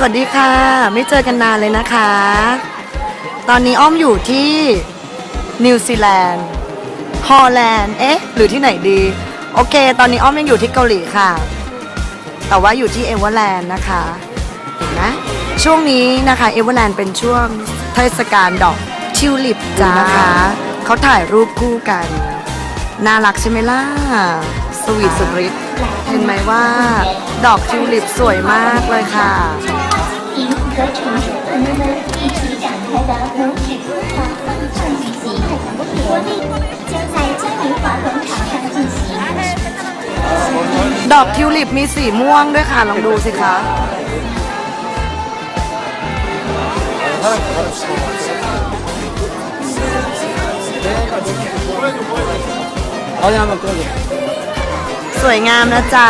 สวัสดีค่ะ ไม่เจอกันนานเลยนะคะ ตอนนี้อ้อมอยู่ที่นิวซีแลนด์ฮอลแลนด์เอ๊ะ หรือที่ไหนดี โอเค ตอนนี้อ้อมยังอยู่ที่เกาหลีค่ะ แต่ว่าอยู่ที่เอเวอร์แลนด์นะคะเห็นไหมช่วงนี้นะคะเอเวอร์แลนด์เป็นช่วงเทศกาลดอกทิวลิปจ้านะคะเขาถ่ายรูปคู่กัน น่ารักใช่ไหมล่ะส วีทสุดฤทธิ์เห็นไหมว่า ดอกทิวลิปสวยมากเลยค่ะดอกทิวลิปมีสีม่วงด้วยค่ะ ลองดูสิคะเอาอย่างมาเกิน สวยงามนะจ๊ะ